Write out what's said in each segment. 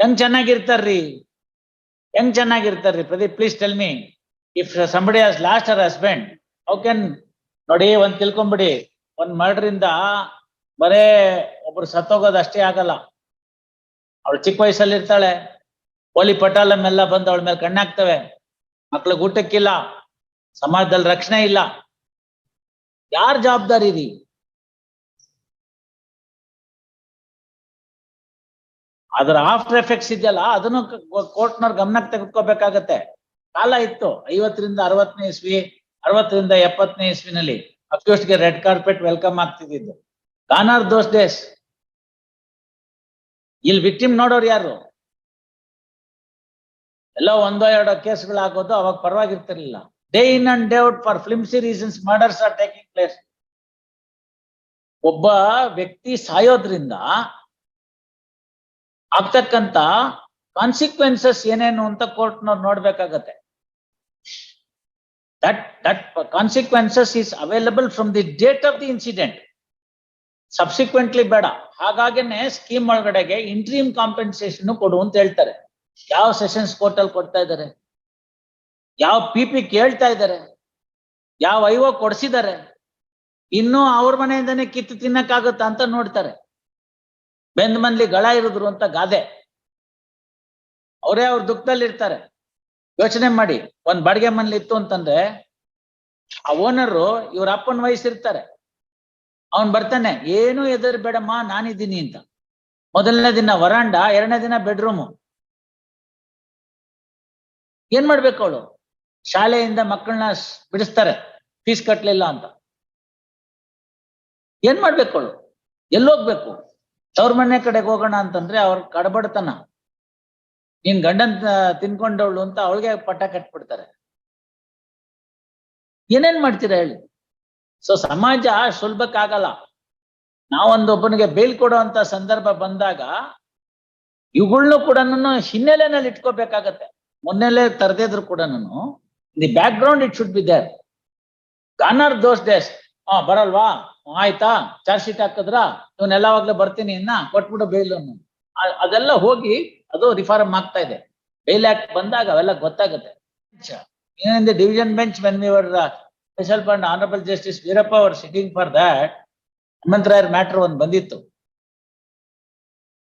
ಹೆಂಗ್ ಚೆನ್ನಾಗಿರ್ತಾರ್ರಿ? ಹೆಂಗ್ ಚೆನ್ನಾಗಿರ್ತಾರ್ರಿ Pradeep? Please tell me if somebody has lost hour husband how ನೋಡಿ, ಒಂದ್ ತಿಳ್ಕೊಂಬಿಡಿ. ಒಂದ್ ಮರ್ಡರ್ ಇಂದ ಬರೇ ಒಬ್ರು ಸತ್ತೋಗೋದು ಅಷ್ಟೇ ಆಗಲ್ಲ. ಅವಳು ಚಿಕ್ಕ ವಯಸ್ಸಲ್ಲಿ ಇರ್ತಾಳೆ ಹೋಲಿ ಪಟಾಲಂ ಎಲ್ಲ ಬಂದು ಅವಳ ಮೇಲೆ ಕಣ್ಣಾಗ್ತವೆ ಮಕ್ಳಿಗೆ ಊಟಕ್ಕಿಲ್ಲ. ಸಮಾಜದಲ್ಲಿ ರಕ್ಷಣೆ ಇಲ್ಲ. ಯಾರ್ ಜವಾಬ್ದಾರಿ ರೀ ಅದರ ಆಫ್ಟರ್ ಎಫೆಕ್ಟ್ಸ್ ಇದೆಯಲ್ಲ, ಅದನ್ನು ಕೋರ್ಟ್ನವ್ರ ಗಮನಕ್ಕೆ ತೆಗೆದುಕೋಬೇಕಾಗತ್ತೆ. ಕಾಲ ಇತ್ತು, ಐವತ್ತರಿಂದ ಅರವತ್ತನೇ ಇಸ್ವಿ, ಅರವತ್ತರಿಂದ ಎಪ್ಪತ್ತನೇ ಇಸ್ವಿನಲ್ಲಿ ಅಕ್ಯೂಸ್ಟ್ಗೆ ರೆಡ್ ಕಾರ್ಪೆಟ್ ವೆಲ್ಕಮ್ ಆಗ್ತಿದ್ದು ಗಾನಾರ್ ದೋಸ್ ಡೇಸ್ ಇಲ್ಲಿ ವಿಕ್ಟಿಮ್ ನೋಡೋರು ಯಾರು? ಎಲ್ಲ ಒಂದೋ ಎರಡೋ ಕೇಸ್ಗಳಾಗೋದು, ಅವಾಗ ಪರವಾಗಿರ್ತಿರ್ಲಿಲ್ಲ. Day in and day out for flimsy reasons murders are taking place ಒಬ್ಬ ವ್ಯಕ್ತಿ ಸಾಯೋದ್ರಿಂದ ಆಗ್ತಕ್ಕಂತ ಕಾನ್ಸಿಕ್ವೆನ್ಸಸ್ ಏನೇನು ಅಂತ ಕೋರ್ಟ್ನವ್ರು ನೋಡ್ಬೇಕಾಗತ್ತೆ. That that consequences is available from the date of the incident subsequently ಬೇಡ. ಹಾಗಾಗೇನೆ ಸ್ಕೀಮ್ ಒಳಗಡೆಗೆ ಇಂಟ್ರೀಮ್ ಕಾಂಪೆನ್ಸೇಷನ್ ಕೊಡು ಅಂತ ಹೇಳ್ತಾರೆ. ಯಾವ ಸೆಷನ್ಸ್ ಕೋರ್ಟ್ ಅಲ್ಲಿ ಕೊಡ್ತಾ ಇದ್ದಾರೆ? ಯಾವ ಪಿ ಪಿ ಕೇಳ್ತಾ ಇದ್ದಾರೆ? ಯಾವ ಐವೋ ಕೊಡ್ಸಿದ್ದಾರೆ? ಇನ್ನೂ ಅವ್ರ ಮನೆಯಿಂದನೇ ಕಿತ್ತು ತಿನ್ನಕ್ಕಾಗುತ್ತಾ ಅಂತ ನೋಡ್ತಾರೆ. ಬೆಂದ್ ಮನ್ಲಿ ಗಳ ಇರಿದ್ರು ಅಂತ ಗಾದೆ. ಅವರೇ ಅವ್ರ ದುಃಖದಲ್ಲಿ ಇರ್ತಾರೆ. ಯೋಚನೆ ಮಾಡಿ, ಒಂದ್ ಬಾಡಿಗೆ ಮನ್ಲಿ ಇತ್ತು ಅಂತಂದ್ರೆ, ಆ ಓನರು ಇವ್ರ ಅಪ್ಪನ ವಯಸ್ಸಿರ್ತಾರೆ ಅವನ್ ಬರ್ತಾನೆ, ಏನು ಎದುರು ಬೇಡಮ್ಮ ನಾನಿದ್ದೀನಿ ಅಂತ. ಮೊದಲನೇ ದಿನ ವರಾಂಡ, ಎರಡನೇ ದಿನ ಬೆಡ್ರೂಮು. ಏನ್ ಮಾಡ್ಬೇಕು ಅವಳು? ಶಾಲೆಯಿಂದ ಮಕ್ಕಳನ್ನ ಬಿಡಿಸ್ತಾರೆ, ಫೀಸ್ ಕಟ್ಲಿಲ್ಲ ಅಂತ. ಏನ್ ಮಾಡ್ಬೇಕು ಅವಳು? ಎಲ್ಲೋಗ್ಬೇಕು. ತವ್ರ ಮನೆ ಕಡೆಗೆ ಹೋಗೋಣ ಅಂತಂದ್ರೆ ಅವ್ರ ಕಡಬಡತನ. ನೀನ್ ಗಂಡನ್ ತಿನ್ಕೊಂಡವಳು ಅಂತ ಅವಳಿಗೆ ಪಟ್ಟ ಕಟ್ಬಿಡ್ತಾರೆ. ಏನೇನ್ ಮಾಡ್ತೀರಾ ಹೇಳಿ? ಸೊ ಸಮಾಜ ಸುಲಭಕ್ಕಾಗಲ್ಲ ನಾವೊಂದೊಬ್ಬನಿಗೆ ಬೇಲ್ ಕೊಡುವಂತ ಸಂದರ್ಭ ಬಂದಾಗ ಇವುಗಳ್ನು ಕೂಡ ಹಿನ್ನೆಲೆನಲ್ಲಿ ಇಟ್ಕೋಬೇಕಾಗತ್ತೆ. ಮೊನ್ನೆಲೆ ತರದಿದ್ರು ಕೂಡ the background it should be there gone are those days ಹಾ ಬರಲ್ವಾ? ಆಯ್ತಾ? ಚಾರ್ಜ್ ಶೀಟ್ ಹಾಕಿದ್ರ ಇವನ್ ಎಲ್ಲವಾಗ್ಲೂ ಬರ್ತೀನಿ ಇನ್ನ ಕೊಟ್ಬಿಡು ಬೇಲ್ ಅದೆಲ್ಲ ಹೋಗಿ ಅದು ರಿಫಾರ್ಮ್ ಆಗ್ತಾ ಇದೆ. ಬೇಲ್ ಆಕ್ಟ್ ಬಂದಾಗ ಅವೆಲ್ಲ ಗೊತ್ತಾಗುತ್ತೆ. in the bench bench when we were uh, special fund honorable justice Veerappa hour sitting for that ಹನುಮಂತರಾಯರ್ ಮ್ಯಾಟರ್ ಒಂದು ಬಂದಿತ್ತು.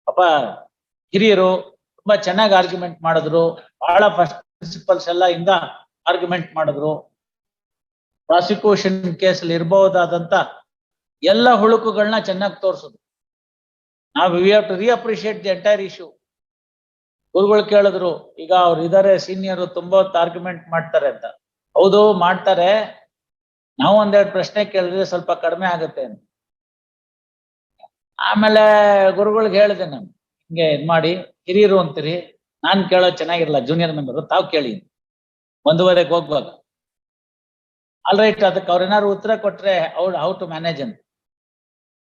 ಅಪ್ಪ ಹಿರಿಯರು ತುಂಬಾ ಚೆನ್ನಾಗಿ ಆರ್ಗ್ಯುಮೆಂಟ್ ಮಾಡಿದ್ರು. ಬಹಳ ಫಸ್ಟ್ ಪ್ರಿನ್ಸಿಪಲ್ಸ್ ಎಲ್ಲ ಇಂದ ಆರ್ಗ್ಯುಮೆಂಟ್ ಮಾಡಿದ್ರು. ಪ್ರಾಸಿಕ್ಯೂಷನ್ ಕೇಸಲ್ಲಿ ಇರಬಹುದಾದಂತ ಎಲ್ಲ ಹುಳುಕುಗಳನ್ನ ಚೆನ್ನಾಗಿ ತೋರಿಸುದು. ನಾವು we have to reappreciate the entire issue ಗುರುಗಳು ಕೇಳಿದ್ರು, ಈಗ ಅವ್ರು ಇದಾರೆ ಸೀನಿಯರ್ ತುಂಬಾ ಹೊತ್ತು ಆರ್ಗ್ಯುಮೆಂಟ್ ಮಾಡ್ತಾರೆ ಅಂತ. ಹೌದು, ಮಾಡ್ತಾರೆ. ನಾವು ಒಂದೆರಡು ಪ್ರಶ್ನೆ ಕೇಳಿದ್ರೆ ಸ್ವಲ್ಪ ಕಡಿಮೆ ಆಗುತ್ತೆ ಅಂತ. ಆಮೇಲೆ ಗುರುಗಳಿಗೆ ಹೇಳಿದೆ ನಾನು, ಹಿಂಗೆ ಇದ್ ಮಾಡಿ, ಹಿರಿಯರು ಅಂತೀರಿ, ನಾನ್ ಕೇಳೋದು ಚೆನ್ನಾಗಿರಲ್ಲ ಜೂನಿಯರ್ ಮೆಂಬರ್ ತಾವು ಕೇಳಿ. ಒಂದೂವರೆಗೆ ಹೋಗ್ವಾಗ ಆಲ್ ರೈಟ್ ಅದಕ್ಕೆ ಅವ್ರೇನಾದ್ರು ಉತ್ತರ ಕೊಟ್ರೆ ಅವ್ರು ಹೌ ಟು ಮ್ಯಾನೇಜ್ ಅಂತ.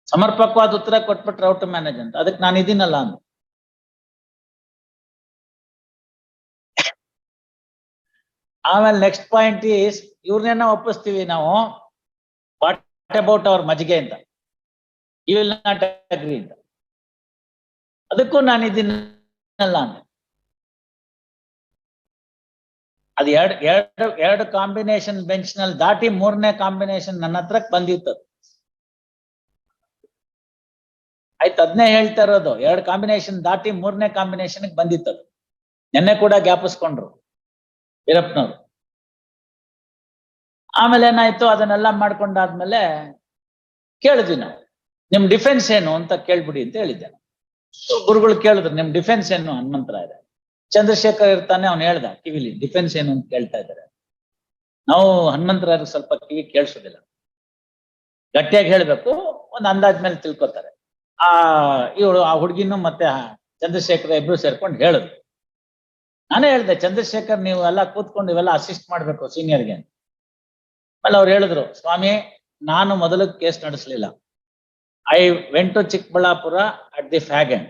ಸಮರ್ಪಕವಾದ ಉತ್ತರ ಕೊಟ್ಬಿಟ್ರೆ ಹೌ ಟು ಮ್ಯಾನೇಜ್ ಅಂತ. ಅದಕ್ಕೆ ನಾನು ಇದೀನಲ್ಲ ಅಂತ ಆಮೇಲೆ ನೆಕ್ಸ್ಟ್ ಪಾಯಿಂಟ್ ಈಸ್ ಇವ್ರನ್ನೇನೋ ಒಪ್ಪಿಸ್ತೀವಿ ನಾವು. ವಾಟ್ ಅಬೌಟ್ ಅವರ್ ಮಜ್ಜಿಗೆ ಅಂತ. ಯು ವಿಲ್ ನಾಟ್ ಅಗ್ರಿ ಅಂತ. ಅದಕ್ಕೂ ನಾನು ಇದೀನಲ್ಲ ಅಂತ ಅದು ಎರಡು ಎರಡು ಎರಡು ಕಾಂಬಿನೇಷನ್ ಬೆಂಚ್ನಲ್ಲಿ ದಾಟಿ ಮೂರನೇ ಕಾಂಬಿನೇಷನ್ ನನ್ನ ಹತ್ರ ಬಂದಿತ್ತು. ಆಯ್ತು ಅದನ್ನೇ ಹೇಳ್ತಾ ಇರೋದು. ಎರಡು ಕಾಂಬಿನೇಷನ್ ದಾಟಿ ಮೂರನೇ ಕಾಂಬಿನೇಷನ್ ಬಂದಿತ್ತು ನಿನ್ನೆ ಕೂಡ ಜ್ಞಾಪಿಸ್ಕೊಂಡ್ರು ವೀರಪ್ಪನವ್ರು. ಆಮೇಲೆ ಏನಾಯ್ತು? ಅದನ್ನೆಲ್ಲ ಮಾಡ್ಕೊಂಡಾದ್ಮೇಲೆ ಕೇಳಿದ್ವಿ ನಾವು. ನಿಮ್ ಡಿಫೆನ್ಸ್ ಏನು ಅಂತ ಕೇಳ್ಬಿಡಿ ಅಂತ ಹೇಳಿದ್ದೆ. ಗುರುಗಳು ಕೇಳಿದ್ರು, ನಿಮ್ ಡಿಫೆನ್ಸ್ ಏನು? ಹನುಮಂತರಾಯರ ಚಂದ್ರಶೇಖರ್ ಇರ್ತಾನೆ ಅವ್ನು ಹೇಳ್ದ, ಕಿವಿಲಿ ಡಿಫೆನ್ಸ್ ಏನು? ಅಂತ ಕೇಳ್ತಾ ಇದ್ದಾರೆ ನಾವು ಹನುಮಂತರಾಯರು ಸ್ವಲ್ಪ ಕಿವಿ ಕೇಳಿಸೋದಿಲ್ಲ. ಗಟ್ಟಿಯಾಗಿ ಹೇಳ್ಬೇಕು, ಒಂದು ಅಂದಾಜ್ ಮೇಲೆ ತಿಳ್ಕೊತಾರೆ. ಆ, ಇವಳು, ಆ ಹುಡುಗಿನೂ ಮತ್ತೆ ಚಂದ್ರಶೇಖರ್ ಇಬ್ರು ಸೇರ್ಕೊಂಡು ಹೇಳಿದ್ರು ನಾನೇ ಹೇಳ್ದೆ, ಚಂದ್ರಶೇಖರ್, ನೀವು ಎಲ್ಲ ಕೂತ್ಕೊಂಡು ಇವೆಲ್ಲ ಅಸಿಸ್ಟ್ ಮಾಡ್ಬೇಕು ಸೀನಿಯರ್ಗೆ ಅಂತ. ಆಮೇಲೆ ಅವ್ರು ಹೇಳಿದ್ರು, ಸ್ವಾಮಿ, ನಾನು ಮೊದಲು case ನಡೆಸಲಿಲ್ಲ. I went to Chikkaballapura at the fag end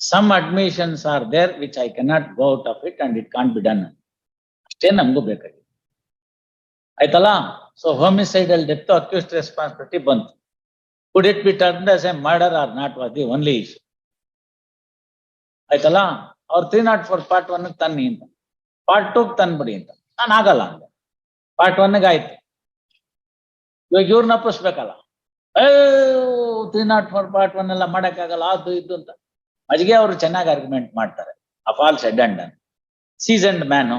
some admissions are there which I cannot go out of it and it can't be done ಅಷ್ಟೇ ನಮಗೂ ಬೇಕಾಗಿದೆ. ಆಯ್ತಲ್ಲ? So homicidal death accused responsibility ಬಂತು. Could it be turn as a murder or not was the only issue ಆಯ್ತಲ್ಲ? ಅವ್ರು three not four part one ತನ್ನಿ ಅಂತ. Part two ತಂದ್ಬಿಡಿ ಅಂತ. ನಾನು ಆಗಲ್ಲ ಅಂದೆ. ಪಾರ್ಟ್ ಒನ್ಗೆ ಆಯ್ತು. ಇವಾಗ ಇವ್ರನ್ನ ಒಪ್ಪಿಸ್ಬೇಕಲ್ಲ? Three not four part one ಎಲ್ಲ ಮಾಡಕ್ಕಾಗಲ್ಲ, ಅದು ಇದು ಅಂತ. ಅಜ್ಗೆ ಅವರು ಚೆನ್ನಾಗಿ ಆರ್ಗ್ಯುಮೆಂಟ್ ಮಾಡ್ತಾರೆ. After all said and done seasoned man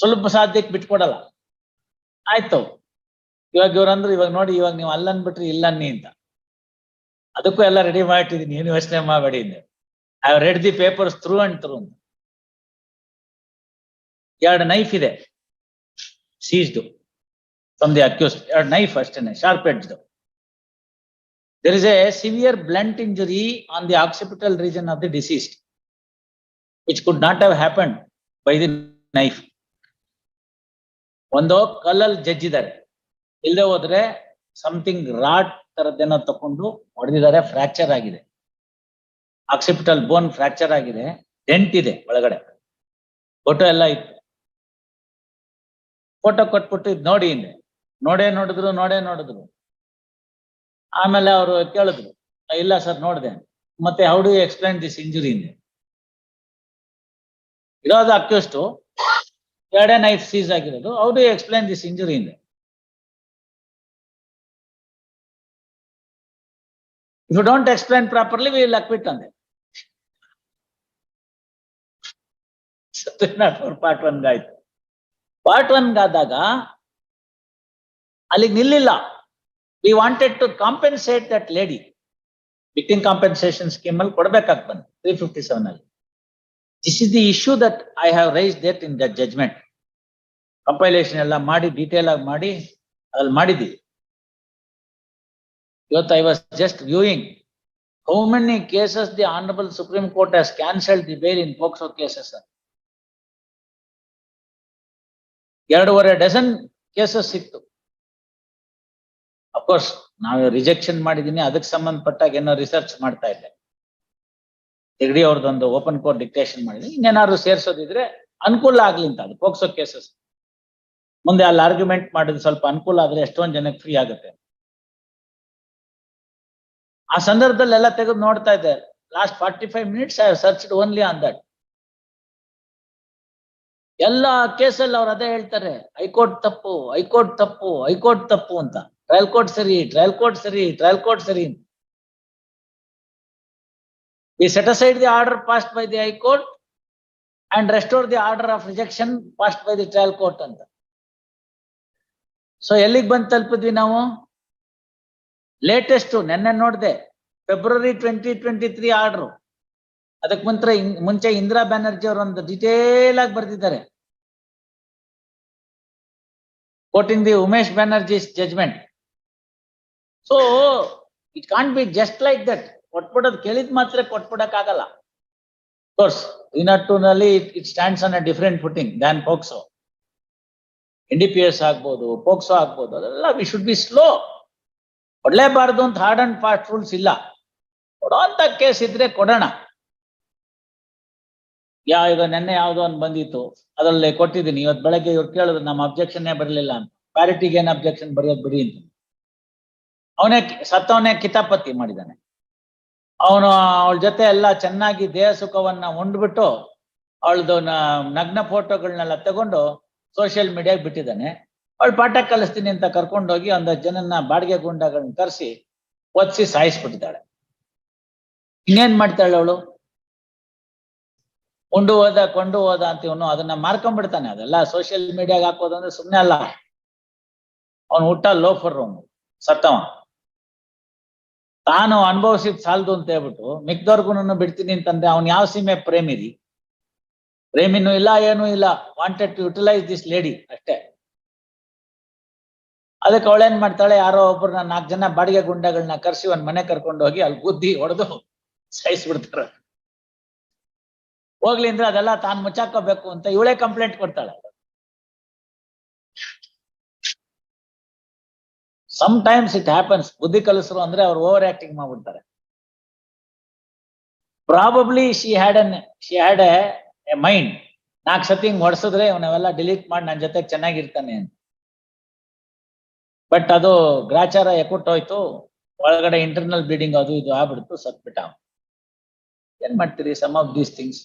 ಸ್ವಲ್ಪ ಸಾಧ್ಯಕ್ಕೆ ಬಿಟ್ಕೊಡಲ್ಲ. ಆಯ್ತು. ಇವಾಗ ಇವ್ರಂದ್ರು ಇವಾಗ ನೋಡಿ, ಇವಾಗ ನೀವು ಅಲ್ಲನ್ಬಿಟ್ರಿ ಇಲ್ಲನ್ನಿ ಅಂತ. ಅದಕ್ಕೂ ಎಲ್ಲ ರೆಡಿ ಮಾಡಿಟ್ಟಿದೀನಿ ಏನು ಯೋಚನೆ ಮಾಡಬೇಡಿ I read the papers through and through ಅಂತ ಎರಡು ನೈಫ್ ಇದೆ. ಸೀಸ್ಡು ತಂದೆ ದಿ ಅಕ್ಯೂಸ್ ಎರಡು ನೈಫ್ ಅಷ್ಟೇನೆ. ಶಾರ್ಪ್ ಎಡ್ಜ್ದು there is a severe blunt injury on the occipital region of the deceased, which could not have happened by the knife. ಒಂದು ಕಲ್ಲಲ್ಲಿ ಜಜ್ಜಿದ್ದಾರೆ. ಇಲ್ಲದೆ ಹೋದ್ರೆ ಸಮಥಿಂಗ್ ರಾಡ್ ತರದ್ದೇನೋ ತಕೊಂಡು ಹೊಡೆದಿದ್ದಾರೆ ಫ್ರಾಕ್ಚರ್ ಆಗಿದೆ. ಆಕ್ಸಿಪಿಟಲ್ ಬೋನ್ ಫ್ರಾಕ್ಚರ್ ಆಗಿದೆ ಡೆಂಟ್ ಇದೆ ಒಳಗಡೆ. ಫೋಟೋ ಎಲ್ಲ ಇತ್ತು. ಫೋಟೋ ಕೊಟ್ಬಿಟ್ಟು ಇದು ನೋಡಿ ಹಿಂದೆ. ನೋಡೇ ನೋಡಿದ್ರು ನೋಡೇ ನೋಡಿದ್ರು. ಆಮೇಲೆ ಅವರು ಕೇಳಿದ್ರು, ಇಲ್ಲ ಸರ್ ನೋಡಿದೆ ಮತ್ತೆ how do explain this injury ಇರೋದು ಅಕ್ಯೂಸ್ಟು ಎರಡೇ ನೈಫ್ ಸೀಸ್ ಆಗಿರೋದು. How do explain this injury ಇಂದೆ? If you don't explain properly will acquit ಅಂದೆ. ಪಾರ್ಟ್ ಒನ್ಗಾಯ್ತು ಪಾರ್ಟ್ ಒನ್ಗಾದಾಗ ಅಲ್ಲಿಗೆ ನಿಲ್ಲಿಲ್ಲ. We wanted to compensate that lady victim compensation scheme ಅಲ್ಲಿ ಕೊಡಬೇಕಾಗಿ ಬಂದು ತ್ರೀ ಫಿಫ್ಟಿ ಸೆವೆನ್ ಅಲ್ಲಿ. This is the issue that I have raise that in that judgement compilation ಎಲ್ಲ ಮಾಡಿ ಡೀಟೇಲ್ ಆಗಿ ಮಾಡಿ, ಅದ್ರಲ್ಲಿ ಮಾಡಿದ್ದೀವಿ ಇವತ್ತು I was just viewing how many cases the honourable Supreme Court has cancelled the bail in POCSO cases ಎರಡೂವರೆ dozen cases ಇತ್ತು of course ನಾವು ರಿಜೆಕ್ಷನ್ ಮಾಡಿದೀನಿ, ಅದಕ್ಕೆ ಸಂಬಂಧಪಟ್ಟಾಗ ಏನೋ ರಿಸರ್ಚ್ ಮಾಡ್ತಾ ಇದ್ದೆ. ಹೆಗ್ಡಿ ಅವ್ರದ್ದೊಂದು ಓಪನ್ ಕೋರ್ಟ್ ಡಿಕ್ಟೇಷನ್ ಮಾಡಿದ್ವಿ ಇನ್ನೇನಾದ್ರು ಸೇರ್ಸೋದಿದ್ರೆ ಅನುಕೂಲ ಆಗ್ಲಿ ಅಂತ, ಅದು ಪೋಕ್ಸೋ ಕೇಸಸ್ ಮುಂದೆ ಅಲ್ಲಿ ಆರ್ಗ್ಯುಮೆಂಟ್ ಮಾಡಿದ್ರೆ ಸ್ವಲ್ಪ ಅನುಕೂಲ ಆದ್ರೆ ಎಷ್ಟೊಂದು ಜನಕ್ಕೆ ಫ್ರೀ ಆಗುತ್ತೆ. ಆ ಸಂದರ್ಭದಲ್ಲಿ ಎಲ್ಲ ತೆಗೆದು ನೋಡ್ತಾ ಇದ್ದೆ. Last forty five minutes I searched only on that ಎಲ್ಲ ಕೇಸಲ್ಲಿ ಅವ್ರು ಅದೇ ಹೇಳ್ತಾರೆ. ಹೈಕೋರ್ಟ್ ತಪ್ಪು ಹೈಕೋರ್ಟ್ ತಪ್ಪು ಹೈಕೋರ್ಟ್ ತಪ್ಪು ಅಂತ. ಟ್ರಯಲ್ ಕೋರ್ಟ್ ಸರಿ ಟ್ರಯಲ್ ಕೋರ್ಟ್ ಸರಿ ಟ್ರಯಲ್ ಕೋರ್ಟ್ ಸರಿ. We set aside the order passed by the high court and restore the order of rejection passed by the trial court ಅಂತ. ಸೊ ಎಲ್ಲಿಗೆ ಬಂದು ತಲುಪಿದ್ವಿ ನಾವು? ಲೇಟೆಸ್ಟ್ ನೆನ್ನೆ ನೋಡಿದೆ February twenty twenty three order ಅದಕ್ಕೆ ಮುಂಚೆ ಮುಂಚೆ ಇಂದಿರಾ ಬ್ಯಾನರ್ಜಿ ಅವರು ಒಂದು ಡಿಟೇಲ್ ಆಗಿ ಬರ್ದಿದ್ದಾರೆ. Quoting the Umesh Banerjee's judgement so it can't be just like that ಕೊಟ್ಬಿಡೋದು ಕೇಳಿದ್ ಮಾತ್ರ ಕೊಟ್ಬಿಡಕ್ ಆಗಲ್ಲ ಕೋರ್ಸ್ ಟೂ ನಲ್ಲಿ it stands on a different footing than POCSO N D P S ಆಗ್ಬೋದು ಪೋಕ್ಸೋ ಆಗ್ಬೋದು, ಅದೆಲ್ಲ ವಿ ಶುಡ್ ಬಿ ಸ್ಲೋ ಕೊಡ್ಲೇಬಾರ್ದು ಅಂತ ಹಾರ್ಡ್ ಅಂಡ್ ಫಾಸ್ಟ್ ರೂಲ್ಸ್ ಇಲ್ಲ. ಕೊಡೋಂತ ಕೇಸ್ ಇದ್ರೆ ಕೊಡೋಣ. ಯಾವ ಈಗ ನೆನ್ನೆ ಯಾವುದೋ ಒಂದು ಬಂದಿತ್ತು. ಅದರಲ್ಲಿ ಕೊಟ್ಟಿದ್ದೀನಿ. ಇವತ್ತು ಬೆಳಗ್ಗೆ ಇವ್ರು ಕೇಳಿದ್ರು, ನಮ್ಮ ಅಬ್ಜೆಕ್ಷನ್ ಬರಲಿಲ್ಲ ಅಂತ. ಪ್ಯಾರಿಟಿಗೆ ಏನು ಅಬ್ಜೆಕ್ಷನ್ ಬರೆಯೋದು ಬಿಡಿ ಅಂತ. ಅವನೇ ಸತ್ತವನೇ ಕಿತಾಪತಿ ಮಾಡಿದ್ದಾನೆ. ಅವನು, ಅವಳ ಜೊತೆ ಎಲ್ಲ ಚೆನ್ನಾಗಿ ದೇಹ ಸುಖವನ್ನ ಉಂಡ್ಬಿಟ್ಟು ಅವಳದು ನಗ್ನ ಫೋಟೋಗಳನ್ನೆಲ್ಲ ತಗೊಂಡು ಸೋಷಿಯಲ್ ಮೀಡಿಯಾಗೆ ಬಿಟ್ಟಿದ್ದಾನೆ. ಅವಳು ಪಾಠ ಕಲಿಸ್ತೀನಿ ಅಂತ ಕರ್ಕೊಂಡೋಗಿ ಒಂದು ಜನನ್ನ ಬಾಡಿಗೆ ಗುಂಡಗಳನ್ನ ಕರೆಸಿ ಒದಿಸಿ ಸಾಯಿಸ್ಬಿಟ್ಟಿದ್ದಾಳೆ. ಇನ್ನೇನ್ ಮಾಡ್ತಾಳೆ ಅವಳು? ಉಂಡು ಹೋದ, ಕೊಂಡು ಹೋದ ಅಂತ ಇವನು ಅದನ್ನ ಮಾರ್ಕೊಂಡ್ಬಿಡ್ತಾನೆ. ಅದೆಲ್ಲ ಸೋಷಿಯಲ್ ಮೀಡಿಯಾಗ ಹಾಕೋದಂದ್ರೆ ಸುಮ್ಮನೆ ಅಲ್ಲ. ಅವನು ಹುಟ್ಟ ಲೋಫರ್ ಅವನು, ಸತ್ತವ. ತಾನು ಅನುಭವಿಸಿದ್ ಸಾಲದು ಅಂತ ಹೇಳ್ಬಿಟ್ಟು ಮಿಕ್ದವ್ರಿಗೂ ಬಿಡ್ತೀನಿ ಅಂತಂದ್ರೆ ಅವ್ನು ಯಾವ ಸೀಮೆ ಪ್ರೇಮಿರಿ? ಪ್ರೇಮಿನೂ ಇಲ್ಲ, ಏನೂ ಇಲ್ಲ. Wanted to utilise this lady ಅಷ್ಟೇ. ಅದಕ್ಕೆ ಅವಳೇನ್ ಮಾಡ್ತಾಳೆ? ಯಾರೋ ಒಬ್ಬರನ್ನ ನಾಲ್ಕು ಜನ ಬಾಡಿಗೆ ಗುಂಡಗಳನ್ನ ಕರ್ಸಿ ಒಂದ್ ಮನೆ ಕರ್ಕೊಂಡು ಹೋಗಿ ಅಲ್ಲಿ ಬುದ್ಧಿ ಹೊಡೆದು ಸಾಯಿಸ್ಬಿಡ್ತಾರ ಹೋಗ್ಲಿ ಅಂದ್ರೆ ಅದೆಲ್ಲ ತಾನು ಮುಚ್ಚಾಕೋಬೇಕು ಅಂತ ಇವಳೇ ಕಂಪ್ಲೇಂಟ್ ಕೊಡ್ತಾಳೆ. ಸಮ್ ಟೈಮ್ಸ್ ಇಟ್ ಹ್ಯಾಪನ್ಸ್ ಬುದ್ಧಿ ಕಲಿಸರು ಅಂದ್ರೆ ಅವ್ರು ಓವರ್ ಆಕ್ಟಿಂಗ್ ಮಾಡ್ಬಿಡ್ತಾರೆ probably she had an she had a mind ನಾಲ್ಕು ಸತಿ ಹಿಂಗ್ ಹೊಡ್ಸಿದ್ರೆ ಇವನ್ನೆಲ್ಲ ಡಿಲೀಟ್ ಮಾಡಿ ನನ್ನ ಜೊತೆ ಚೆನ್ನಾಗಿರ್ತಾನೆ ಅಂತ. ಬಟ್ ಅದು ಗ್ರಾಚಾರ ಎಕ್ಕುಟ್ಟೋಯ್ತು ಒಳಗಡೆ ಇಂಟರ್ನಲ್ ಬ್ಲೀಡಿಂಗ್ ಅದು ಇದು ಆಗ್ಬಿಡ್ತು, ಸತ್ಬಿಟ್ಟ ಏನ್ ಮಾಡ್ತೀರಿ? ಸಮ್ ಆಫ್ ದೀಸ್ ಥಿಂಗ್ಸ್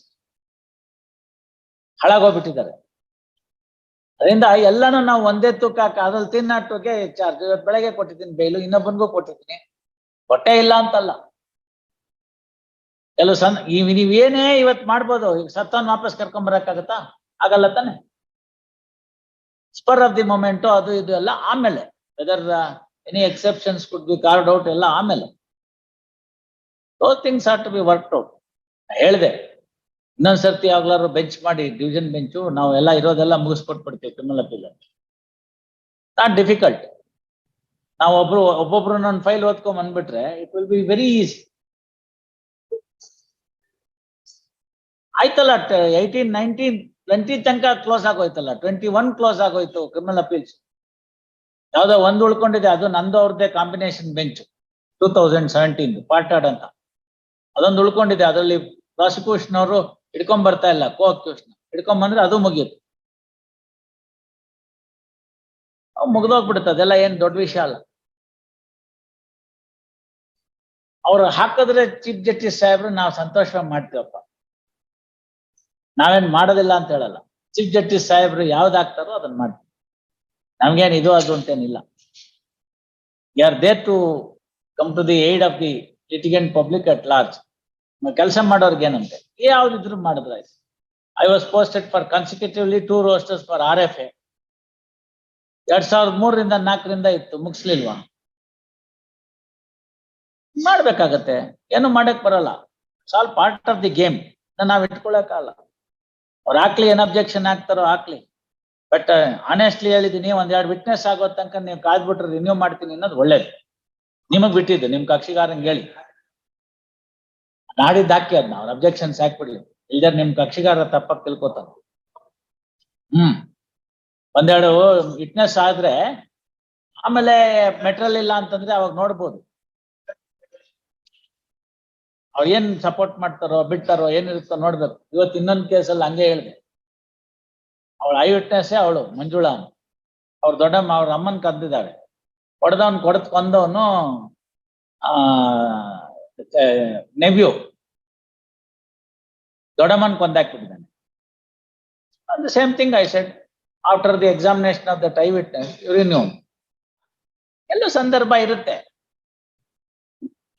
ಹಾಳಾಗೋಗ್ಬಿಟ್ಟಿದ್ದಾರೆ ಅದರಿಂದ ಎಲ್ಲಾನು ನಾವು ಒಂದೇ ತೂಕ ಅದ್ರಲ್ಲಿ ಚಾರ್ಜ್ ಚಾರ್ಜ್ ಬೆಳಗ್ಗೆ ಕೊಟ್ಟಿದ್ದೀನಿ ಬೇಲು, ಇನ್ನೊಬ್ಬನಿಗೂ ಕೊಟ್ಟಿದ್ದೀನಿ. ಹೊಟ್ಟೆ ಇಲ್ಲ ಅಂತಲ್ಲ. ಕೆಲವು ಸಣ್ಣ ಈ ನೀವೇನೇ ಇವತ್ ಮಾಡ್ಬೋದು, ಈಗ ಸತ್ತನ್ ವಾಪಸ್ ಕರ್ಕೊಂಡ್ ಬರಕ್ಕಾಗತ್ತಾ? ಆಗಲ್ಲ ತಾನೆ. ಸ್ಪರ್ ಆಫ್ ದಿ ಮೊಮೆಂಟು ಅದು ಇದು ಎಲ್ಲ ಆಮೇಲೆ. Whether any exceptions could be carved out ಎಲ್ಲ ಆಮೇಲೆ. Those things are to be work out ಹೇಳ್ದೆ. ಇನ್ನೊಂದ್ ಸರ್ತಿ ಯಾವಾಗ್ಲಾದ್ರು ಬೆಂಚ್ ಮಾಡಿ ಡಿವಿಷನ್ ಬೆಂಚು ನಾವೆಲ್ಲ ಇರೋದೆಲ್ಲ ಮುಗಿಸ್ಕೊಟ್ಬಿಡ್ತೀವಿ ಕ್ರಿಮಿನಲ್ ಅಪೀಲ್ ನಾಟ್ ಡಿಫಿಕಲ್ಟ್ ನಾವು ಒಬ್ರು, ಒಬ್ಬೊಬ್ರು ನನ್ನ ಫೈಲ್ ಓದ್ಕೊಂಡ್ ಬಂದ್ಬಿಟ್ರೆ it will be very easy ಆಯ್ತಲ್ಲ ಏಯ್ಟೀನ್ ನೈನ್ಟೀನ್ ಟ್ವೆಂಟಿ ತನಕ ಕ್ಲೋಸ್ ಆಗೋಯ್ತಲ್ಲ ಟ್ವೆಂಟಿ ಒನ್ ಕ್ಲೋಸ್ ಆಗೋಯ್ತು ಕ್ರಿಮಿನಲ್ ಅಪೀಲ್ಸ್ ಯಾವ್ದೋ ಒಂದು ಉಳ್ಕೊಂಡಿದೆ, ಅದು ನಂದು ಅವ್ರದ್ದೇ combination bench two thousand seventeen part heard ಅಂತ ಅದೊಂದು ಉಳ್ಕೊಂಡಿದೆ, ಅದರಲ್ಲಿ ಪ್ರಾಸಿಕ್ಯೂಷನ್ ಅವರು ಹಿಡ್ಕೊಂಡ್ ಬರ್ತಾ ಇಲ್ಲ, ಕೋ ಅಕ್ಯೂಷನ್ ಹಿಡ್ಕೊಂಡ್ ಬಂದ್ರೆ ಅದು ಮುಗಿಯುತ್ತೆ. ಅವ್ ಮುಗ್ದೋಗ್ಬಿಡುತ್ತೆ, ಅದೆಲ್ಲ ಏನ್ ದೊಡ್ಡ ವಿಷಯ ಅಲ್ಲ. ಅವ್ರು ಹಾಕಿದ್ರೆ ಚೀಫ್ ಜಸ್ಟಿಸ್ ಸಾಹೇಬ್ರು ನಾವು ಸಂತೋಷವಾಗಿ ಮಾಡ್ತೀವಪ್ಪ. ನಾವೇನ್ ಮಾಡೋದಿಲ್ಲ ಅಂತ ಹೇಳಲ್ಲ. ಚೀಫ್ ಜಸ್ಟಿಸ್ ಸಾಹೇಬ್ರು ಯಾವ್ದು ಹಾಕ್ತಾರೋ ಅದನ್ನ ಮಾಡ್ತೀವಿ. ನಮ್ಗೇನ್ ಇದು ಅದು ಅಂತೇನಿಲ್ಲ. You are there to come to the aid of the litigant public at large. ಕೆಲಸ ಮಾಡೋರ್ಗೆ ಏನಂತೆ ಯಾವ್ದಿದ್ರು ಮಾಡಿದ್ರೆ ಆಯ್ತು. I was posted for consecutively two rosters for R F A ಎರಡ್ ಸಾವಿರದ ಮೂರರಿಂದ ನಾಲ್ಕರಿಂದ ಇತ್ತು, ಮುಗಿಸ್ಲಿಲ್ವಾ? ಮಾಡ್ಬೇಕಾಗತ್ತೆ. ಏನು ಮಾಡಕ್ ಬರಲ್ಲ. ಸಾಲ್ ಪಾರ್ಟ್ ಆಫ್ ದಿ ಗೇಮ್ ನಾವ್ ಇಟ್ಕೊಳಕಾಗಲ್ಲ ಅವ್ರು ಹಾಕ್ಲಿ, ಏನ್ ಅಬ್ಜೆಕ್ಷನ್ ಹಾಕ್ತಾರೋ ಹಾಕ್ಲಿ. ಬಟ್ ಆನೆಸ್ಟ್ಲಿ ಹೇಳಿದೀನಿ ಒಂದ್ ಎರಡು ವಿಟ್ನೆಸ್ ಆಗೋ ತನಕ ನೀವು ಕಾದ್ಬಿಟ್ರೆ ರಿನ್ಯೂ ಮಾಡ್ತೀನಿ ಅನ್ನೋದು ಒಳ್ಳೇದು. ನಿಮಗ್ ಬಿಟ್ಟಿದ್ದು, ನಿಮ್ ಕಕ್ಷಿಗಾರಂಗ್ ಹೇಳಿ ನಾಡಿದ್ದು ಹಾಕಿ ಅದನ್ನ ಅವ್ರ ಅಬ್ಜೆಕ್ಷನ್ಸ್ ಹಾಕ್ಬಿಡಿ ಇಲ್ದೇ ನಿಮ್ ಕಕ್ಷಿಗಾರ ತಪ್ಪಾಗಿ ತಿಳ್ಕೊತಾನೆ. ಹ್ಮ್. ಒಂದೆರಡು ವಿಟ್ನೆಸ್ ಆದ್ರೆ, ಆಮೇಲೆ ಮೆಟ್ರಲ್ ಇಲ್ಲ ಅಂತಂದ್ರೆ ಅವಾಗ ನೋಡ್ಬೋದು. ಅವ್ರು ಏನ್ ಸಪೋರ್ಟ್ ಮಾಡ್ತಾರೋ, ಬಿಡ್ತಾರೋ, ಏನಿರುತ್ತೋ ನೋಡ್ಬೇಕು. ಇವತ್ತು ಇನ್ನೊಂದ್ ಕೇಸಲ್ಲಿ ಹಂಗೆ ಹೇಳಿದೆ. ಅವಳ ಐ ವಿಟ್ನೆಸ್ ಅವಳು, ಮಂಜುಳಾ ಅವ್ರ ದೊಡ್ಡಮ್ಮ, ಅವ್ರ ಅಮ್ಮನ್ ಕದ್ದಿದ್ದಾಳೆ ಹೊಡೆದವನ್, ಕೊಡತ್ ಕೊಂದವನು ಆ ನೆವ್ಯೂ. ದೊಡ್ಡಮ್ಮನ್ ಕೊಂದಾಕ್ಬಿಟ್ಟಿದ್ದಾನೆ. The same thing I said after the examination of that eyewitness renew ಎಲ್ಲೂ ಸಂದರ್ಭ ಇರುತ್ತೆ.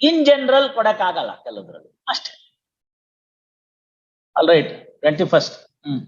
ಇನ್ ಜನರಲ್ ಕೊಡಕ್ ಆಗಲ್ಲ ಕೆಲವ್ರಲ್ಲಿ, ಅಷ್ಟೇ. All right twenty first hmm.